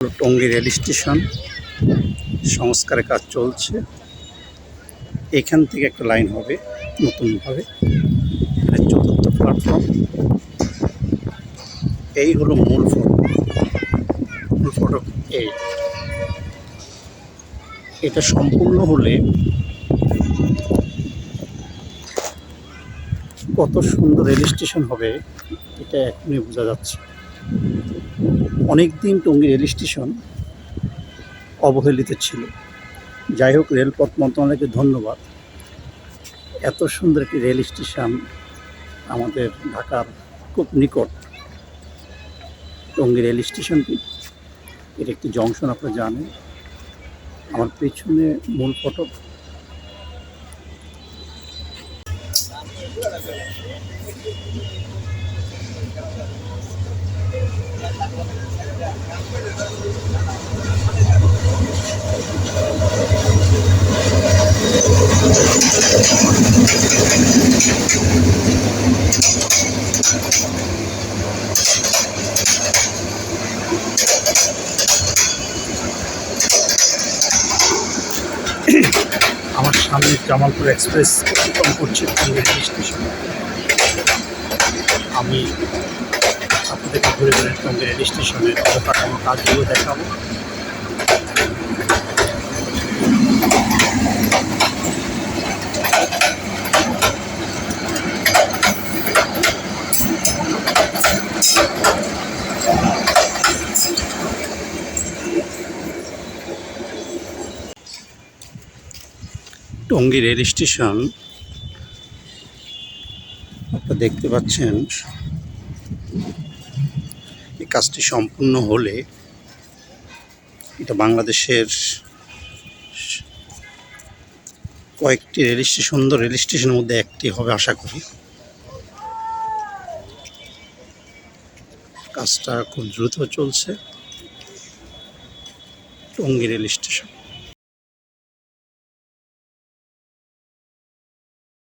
Tongi rail station. সংস্কারের কাজ চলছে। এখান থেকে একটা লাইন হবে নতুনভাবে চতুর্থ প্ল্যাটফর্ম এই হলো মূল ফটক মূল ফটক এই। এটা সম্পূর্ণ হলে কত সুন্দর রেল স্টেশন হবে, এটা এখনই বোঝা যাচ্ছে। অনেক দিন টঙ্গী রেল স্টেশন অবহেলিত ছিল। যাই হোক, রেলপথ মন্ত্রণালয়কে ধন্যবাদ। এত সুন্দর একটি রেল স্টেশন আমাদের ঢাকার খুব নিকট। টঙ্গী রেল স্টেশনটি, এর একটি জংশন আপনারা জানেন। আমার পেছনে মূল ফটক। আমার সামনে জামালপুর এক্সপ্রেস করছে? স্টেশন আমি ঘুরে টঙ্গী রেল স্টেশনের অবকাঠামো কাজগুলো দেখাবো টঙ্গী রেল স্টেশন। আপনারা দেখতে পাচ্ছেন কাজটি সম্পূর্ণ হলে এটা বাংলাদেশের কয়েকটি রেল স্টেশন রেল স্টেশনের মধ্যে একটি হবে আশা করি। কাজটা খুব দ্রুত চলছে। Tongi rail station.